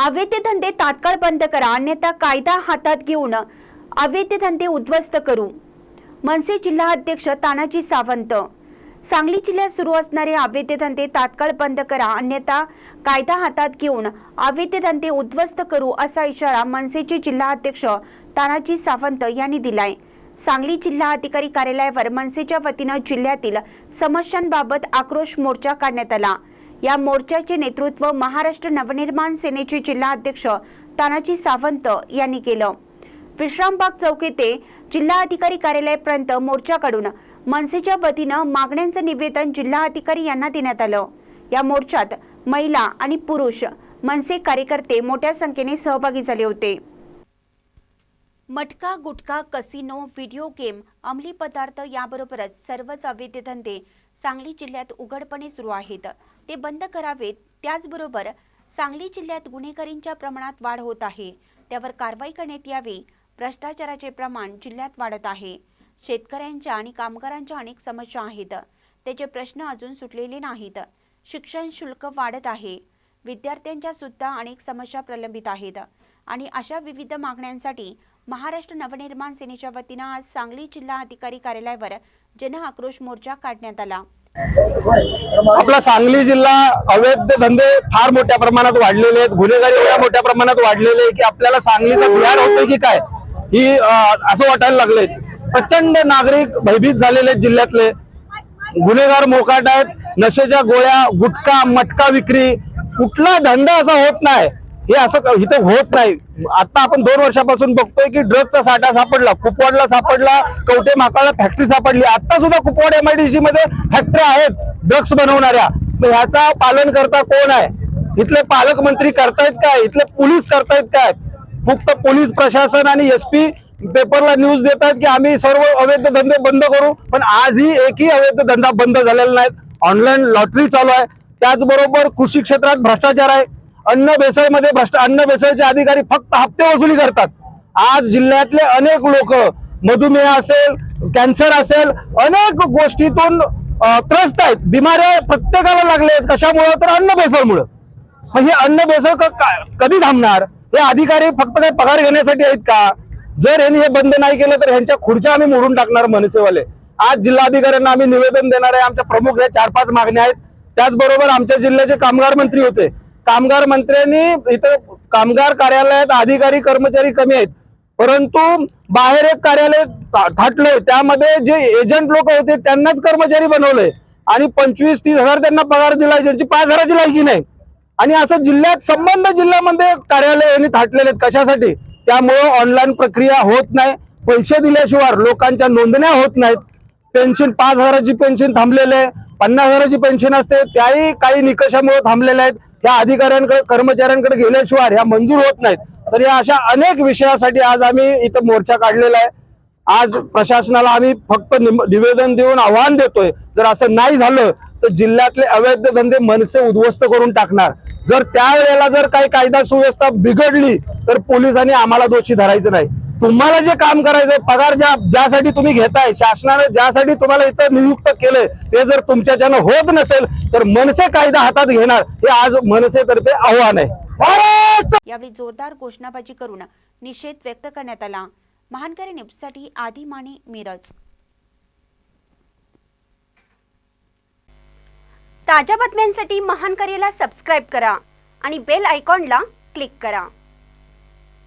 अवैध धंदे तात्काळ बंद करा अन्यथा कायदा हातात घेऊन अवैध धंदे उद्ध्वस्त करू. मनसे जिल्हा अध्यक्ष तानाजी सावंत सांगली जिल्ह्यात सुरू असणारे अवैध धंदे तात्काळ बंद करा अन्यथा कायदा हातात घेऊन अवैध धंदे उद्ध्वस्त करू असा इशारा मनसेचे जिल्हा अध्यक्ष तानाजी सावंत यांनी दिलाय. सांगली जिल्हा अधिकारी कार्यालयावर मनसेच्या वतीनं जिल्ह्यातील समस्यांबाबत आक्रोश मोर्चा काढण्यात आला. या मोर्चाचे नेतृत्व महाराष्ट्र नवनिर्माण सेनेचे जिल्हा अध्यक्ष तानाजी सावंत यांनी केलं. विश्रामबाग चौक येथे जिल्हा अधिकारी कार्यालयापर्यंत मोर्चा काढून मनसेच्या वतीनं मागण्यांचं निवेदन जिल्हा अधिकारी यांना देण्यात आलं. या मोर्चात महिला आणि पुरुष मनसे कार्यकर्ते मोठ्या संख्येने सहभागी झाले होते. मटका गुटखा कसिनो व्हिडिओ गेम अंमली पदार्थ याबरोबरच सर्वच अवैध धंदे सांगली जिल्ह्यात उघडपणे सुरू आहेत. ते बंद करावेत त्याचबरोबर सांगली जिल्ह्यात गुन्हेगारींच्या प्रमाणात वाढ होत आहे. त्यावर कारवाई करण्यात यावी भ्रष्टाचाराचे प्रमाण जिल्ह्यात वाढत आहे. शेतकऱ्यांच्या आणि कामगारांच्या अनेक समस्या आहेत. त्याचे प्रश्न अजून सुटलेले नाहीत. शिक्षण शुल्क वाढत आहे. विद्यार्थ्यांच्या सुद्धा अनेक समस्या प्रलंबित आहेत. आणि अशा विविध मागण्यांसाठी महाराष्ट्र नवनिर्माण सेनेच्या वतीनं आज सांगली जिल्हा अधिकारी कार्यालयावर जन आक्रोश मोर्चा काढण्यात आला. आपला सांगली जिल्हा अवैध धंदे फार मोठ्या प्रमाणात वाढलेले आहेत. गुन्हेगारी एवढ्या मोठ्या प्रमाणात वाढलेले आहे की आपल्याला सांगलीचा बिहार होतोय की काय? ही असं वाटायला लागलंय. प्रचंड नागरिक भयभीत झालेले आहेत जिल्ह्यातले. गुन्हेगार मोकाट आहेत. नशेच्या गोळ्या गुटखा मटका विक्री. कुठला धंदा असा होत नाही. हे असं इथं होत नाही. आता आपण दोन वर्षापासून बघतोय की ड्रगचा साठा सापडला कुपवाडला सापडला कवठे माकाळला फॅक्टरी सापडली. आता सुद्धा कुपवाड एमआयडीसी मध्ये फॅक्टरी आहेत ड्रग्स बनवणाऱ्या. ह्याचा पालन करता कोण आहे? इथले पालकमंत्री करतायत काय? इथले पोलीस करतायत काय? फक्त पोलीस प्रशासन आणि एस पी पेपरला न्यूज देतात की आम्ही सर्व अवैध धंदे बंद करू पण आजही एकही अवैध धंदा बंद झालेला नाहीत. ऑनलाईन लॉटरी चालू आहे. त्याचबरोबर कृषी क्षेत्रात भ्रष्टाचार आहे. अन्न भेसळमध्ये भ्रष्ट अन्न भेसळचे अधिकारी फक्त हप्ते वसुली करतात. आज जिल्ह्यातले अनेक लोक मधुमेह असेल कॅन्सर असेल अनेक गोष्टीतून त्रस्त आहेत. बिमाऱ्या प्रत्येकाला लागले आहेत. कशामुळं? तर अन्न भेसळमुळं. मग हे अन्न भेसळ कधी थांबणार? हे अधिकारी फक्त काही पगार घेण्यासाठी आहेत का? जर यांनी हे बंद नाही केलं तर ह्यांच्या खुर्च्या आम्ही मोडून टाकणार मनसेवाले. आज जिल्हाधिकाऱ्यांना आम्ही निवेदन देणार आहे. आमच्या प्रमुख या चार पाच मागण्या आहेत. त्याचबरोबर आमच्या जिल्ह्याचे कामगार मंत्री होते. कामगार मंत्र्यांनी इथं कामगार कार्यालयात अधिकारी कर्मचारी कमी आहेत. परंतु बाहेर एक कार्यालय थाटलंय. त्यामध्ये जे एजंट लोक होते त्यांनाच कर्मचारी बनवलंय. आणि पंचवीस तीस हजार त्यांना पगार दिला ज्यांची पाच हजाराची लायकी नाही. आणि असं जिल्ह्यात संबंध जिल्ह्यामध्ये कार्यालय यांनी थाटलेले आहेत. कशासाठी? त्यामुळं ऑनलाईन प्रक्रिया होत नाही. पैसे दिल्याशिवाय लोकांच्या नोंदण्या होत नाहीत. पेन्शन पाच हजाराची पेन्शन थांबलेले आहे. पन्नास हजाराची पेन्शन असते त्याही काही निकषामुळे थांबलेल्या आहेत. या अधिकाऱ्यांकडे कर्मचाऱ्यांकडे गेल्याशिवाय ह्या मंजूर होत नाहीत. तर या अशा अनेक विषयासाठी आज आम्ही इथं मोर्चा काढलेला आहे. आज प्रशासनाला आम्ही फक्त निवेदन देऊन आव्हान देतोय. जर असं नाही झालं तर जिल्ह्यातले अवैध धंदे मनसे उद्ध्वस्त करून टाकणार. जर त्यावेळेला जर काही कायदा सुव्यवस्था बिघडली तर पोलिसांनी आम्हाला दोषी धरायचं नाही. तुम्हाला जे काम करायचंय पगार ज्या ज्यासाठी तुम्ही घेताय शासनाने ज्यासाठी तुम्हाला इथं नियुक्त केलंय ते जर तुमच्याच्यानं होत नसेल तर मनसे कायदा हातात घेणार हे आज मनसेतर्फे आव्हान आहे. यावेळी जोरदार घोषणाबाजी करून निषेध व्यक्त करण्यात आला. महानकरी न्यूजसाठी आदी माने मिरज. ताज्या बातम्यांसाठी महान करेला सबस्क्राईब करा आणि बेल आयकॉनला क्लिक करा.